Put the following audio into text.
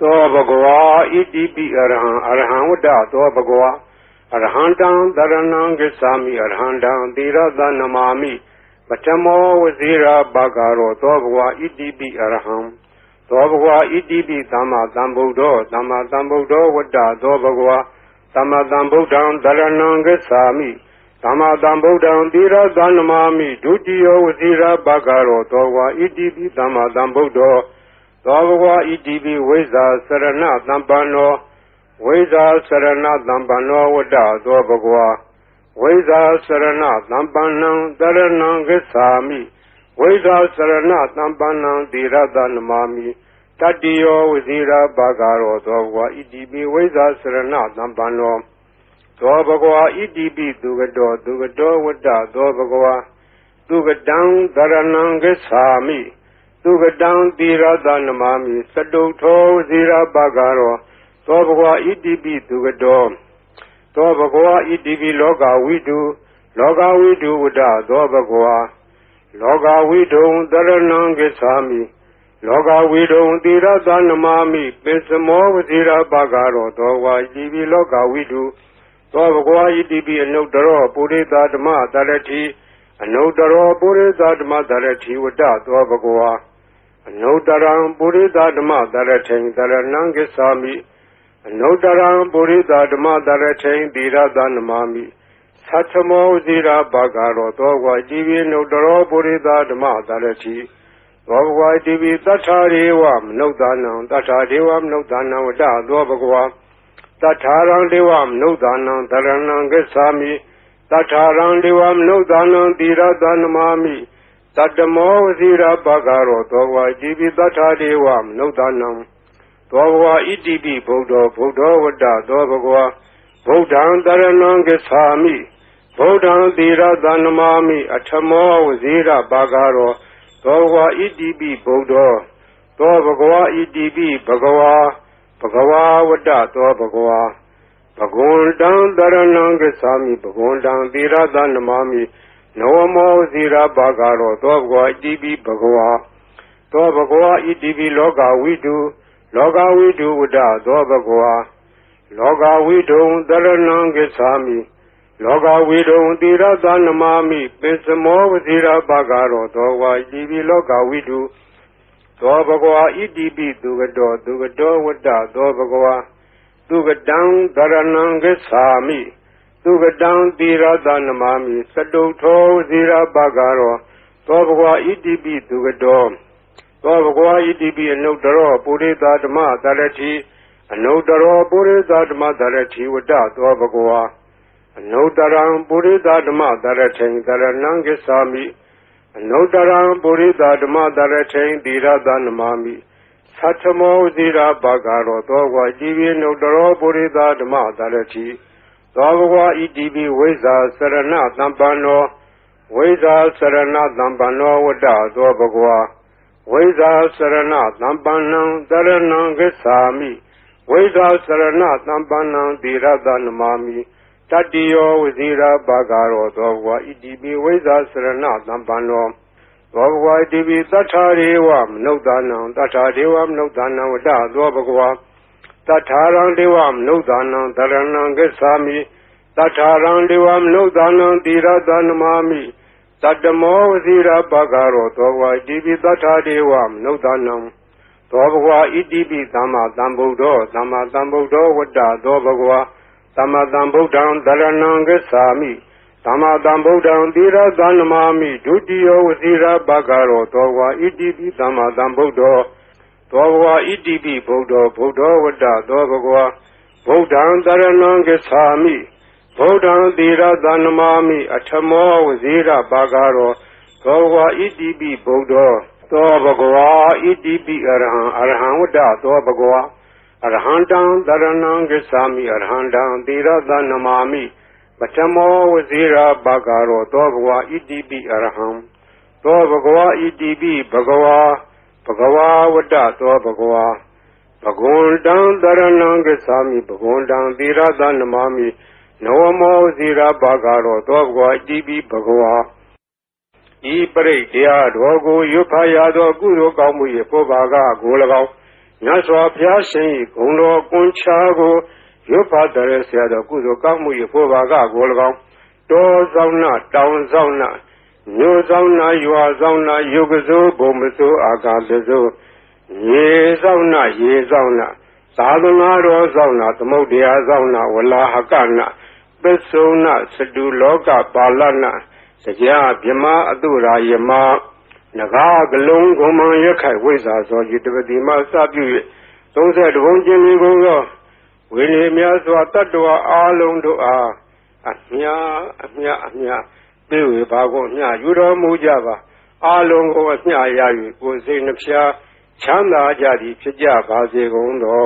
तो भगवा इति भी अरहां अरहां उदा तो भगवा अरहांडा दरनांग सामी अरहांडा दीरा द नमामि पचमो वजीरा बागारो तो भगवा इति भी अरहां तो भगवा इति भी तमा तंबुद्धो तमा तंबुद्धो वदा तो भगवा तमा तंबुद्धं दरनांग सामी तमा तंबुद्धं दीरा द नमामि द्वितीयो वजीरा बागारो तो भगवा इति भी तमा तंबुद्धो သောဘဂဝါဣတိပိသမ္မာသမ္ဗုဒ္ဓောသမ္မာသမ္ဗုဒ္ဓောဝတ္တသောဘဂဝါသမ္မာသမ္ဗုဒ္ဓံတရဏံဂစ္ဆာမိသမ္မာသမ္ဗုဒ္ဓံသီရသနမာမိဒုတိယဝဇိရာဘာဂရောသောဘဂဝါဣတိပိသမ္မာသမ္ဗုဒ္ဓောသောဘဂဝါဣတိပိဝိဇာစရဏသံပန္နောဝိဇာစရဏသံပန္နောဝတ္တသောဘဂဝါဝိဇာစရဏသံပန္နံတရဏံဂစ္ဆာမိဝိဇာစရဏသံပန္နံသီရသနမာမိတတ္တိယောဝဇိရာဘာဂရောသောဘဂဝါဣတိပိဝိဇာစရဏသံပန္နောသောဘဂဝါဣတိပိသူကတောသူကတောဝတ္တသောဘဂဝါသူကတံတရဏံဂစ္ဆာမိ သူကတံသီရသနမာမိစတုထောဇိရာပါကရောသောဘဂဝါဣတိပိသူကတောသောဘဂဝါဣတိပိလောကဝိတုလောကဝိတုဝဒသောဘဂဝါလောကဝိတုံတရဏံကိသာမိလောကဝိတုံသီရသနမာမိပိစမောဝဇိရာပါကရောသောဝါဣတိပိလောကဝိတုသောဘဂဝါဣတိပိအနုတ္တရောပုရိသဓမ္မတရတိ အနုတ္တရောပုရိသဓမ္မတရတိဝတ္တသောဘဂဝါအနုတ္တရံပုရိသဓမ္မတရထိန်တရဏံကိသာမိအနုတ္တရံပုရိသဓမ္မတရထိန်သီရသနမမိသတ္ထမောဇိရာဘာဂရောသောဝါကြည်ပြီးနုတ္တရောပုရိသဓမ္မတရတိသောဘဂဝါတိပိတထာရေဝမနုဿာနံတထာဒေဝမနုဿာနံဝတ္တသောဘဂဝါတထာရံဒေဝမနုဿာနံတရဏံကိသာမိ တထာရံဒေဝမနုဿာနံသီရသနမမိတတမောဝစီရပကရောသောဝါကြည်ပိတထာဒေဝမနုဿာနံသောဘဝဣတိပိဗုဒ္ဓောဗုဒ္ဓဝတ္တသောဘဂဝါဗုဒ္ဓံတရဏံကိသာမိဗုဒ္ဓံသီရသနမာမိအထမောဝစီရပကရောသောဘဝဣတိပိဗုဒ္ဓောသောဘဂဝါဣတိပိဘဂဝါဘဂဝါဝတ္တသောဘဂဝါ ဘဂဝန္တံတရဏံကိသာမိဘဂဝန္တံသီရသနမာမိနဝမောဇိရာပါကရောသောဘဂဝါဣတိပိဘဂဝါသောဘဂဝါဣတိပိလောကဝိတုလောကဝိတုဝဒသောဘဂဝါလောကဝိတုံတရဏံကိသာမိလောကဝိတုံတိရသနမာမိပိစမောဝဇိရာပါကရောသောဝါဣတိပိလောကဝိတုသောဘဂဝါဣတိပိသူကတောသူကတောဝတ္တသောဘဂဝါ သူကတံတရဏံကိသာမိသုကတံသီရသနမမိစတုထောဇီရပကရောသောဘဂဝါဣတိပိသုကတောသောဘဂဝါဣတိပိအနုတ္တရောပုရိသဓမ္မတရတိအနုတ္တရောပုရိသဓမ္မတရတိဝတ္တသောဘဂဝါအနုတ္တရံပုရိသဓမ္မတရထိန်တရဏံကိသာမိအနုတ္တရံပုရိသဓမ္မတရထိန်သီရသနမမိ သတ္ထမောဇီရပကရောသောဘဂဝါကြည်ပြီးနုတ္တရောပုရိသဓမ္မတရတိသောဘဂဝါဣတိပိဝိဇာစရဏသံပန္နောဝိဇာစရဏသံပန္နောဝတ္တသောဘဂဝါဝိဇာစရဏသံပန္နံတရဏံဂစ္ဆာမိဝိဇာစရဏသံပန္နံသီရသနမာမိတတ္တိယောဝဇိရာဘာဂရောသောဘဂဝါဣတိပိဝိဇာစရဏသံပန္နော သောဘဂဝါဣတိပိတထာရေဝမနုဿာနံတထာဒေဝမနုဿာနံဝတ္တသောဘဂဝါတထာရံဒေဝမနုဿာနံတရဏံဂစ္ဆာမိတထာရံဒေဝမနုဿာနံတိရသနမာမိတတမောဝစီရပကရောသောဘဝဣတိပိတထာဒေဝမနုဿာနံသောဘဂဝါဣတိပိသမ္မာသမ္ဗုဒ္ဓောသမ္မာသမ္ဗုဒ္ဓောဝတ္တသောဘဂဝါသမ္မာသမ္ဗုဒ္ဓံတရဏံဂစ္ဆာမိ သမ္မာသမ္ဗုဒ္ဓံတိရသနမာမိဒုတိယဝစီရပကရောသောဘဂဝါဣတိပိသမ္မာသမ္ဗုဒ္ဓောသောဘဂဝါဣတိပိဗုဒ္ဓောဗုဒ္ဓောဝတ္တသောဘဂဝါဗုဒ္ဓံတရဏံဂစ္ဆာမိဗုဒ္ဓံသီရသနမာမိအထမောဝဇိရပါကရောသောဘဂဝါဣတိပိဗုဒ္ဓောသောဘဂဝါဣတိပိအရဟံအရဟံဝတ္တသောဘဂဝါအရဟံတံတရဏံဂစ္ဆာမိအရဟံတံသီရသနမာမိ ပထမောဝဇိရပါကရောသောဘဂဝါဣတိပိအရဟံသောဘဂဝါဣတိပိဘဂဝါဘဂဝါဝတ္တသောဘဂဝါဘဂဝန္တံတရဏံဂစ္ဆာမိဘဂဝန္တံသီရသနမာမိနဝမောဇိရာပါကရောသောဘဂဝါဣတိပိဘဂဝါဤပရိတရားတော်ကိုရွတ်ဖတ်ရသောကုသိုလ်ကောင်းမှု၏ပုဗ္ဗာကကို၎င်းမြတ်စွာဘုရားရှင်၏ဂုဏ်တော်ကွန်ချာကို ရွတ်ဖတ်တဲ့ဆရာတော်ကုသိုလ်ကောင်းမှု၏ဖို့ပါကကို၎င်းတောဆောင်နာတောင်ဆောင်နာမြို့ဆောင်နာရွာဆောင်နာယုတ်ကစိုးဘုံမစိုးအာကာသစိုးရေဆောင်နာရေဆောင်နာသာသနာတော်ဆောင်နာသမုဒ္ဒရာဆောင်နာဝလာဟကနာပစ္စုံနာစတုလောကပါဠနာစကြာမြမအတုရာယမနဂါကလုံးဂုံမံရခိုင်ဝိဇာသောယတပတိမစပြု၍30ဘုံကျင်းလေးကုန်သော ဝိနည်းများစွာတတ္တဝါအားလုံးတို့အားအမြအမြအမြပြေဝေပါကုန်အမြယူတော်မူကြပါအားလုံးကိုအမြရ၍ကိုယ်စိတ်နှဖျားချမ်းသာကြသည်ဖြစ်ကြပါစေကုန်သော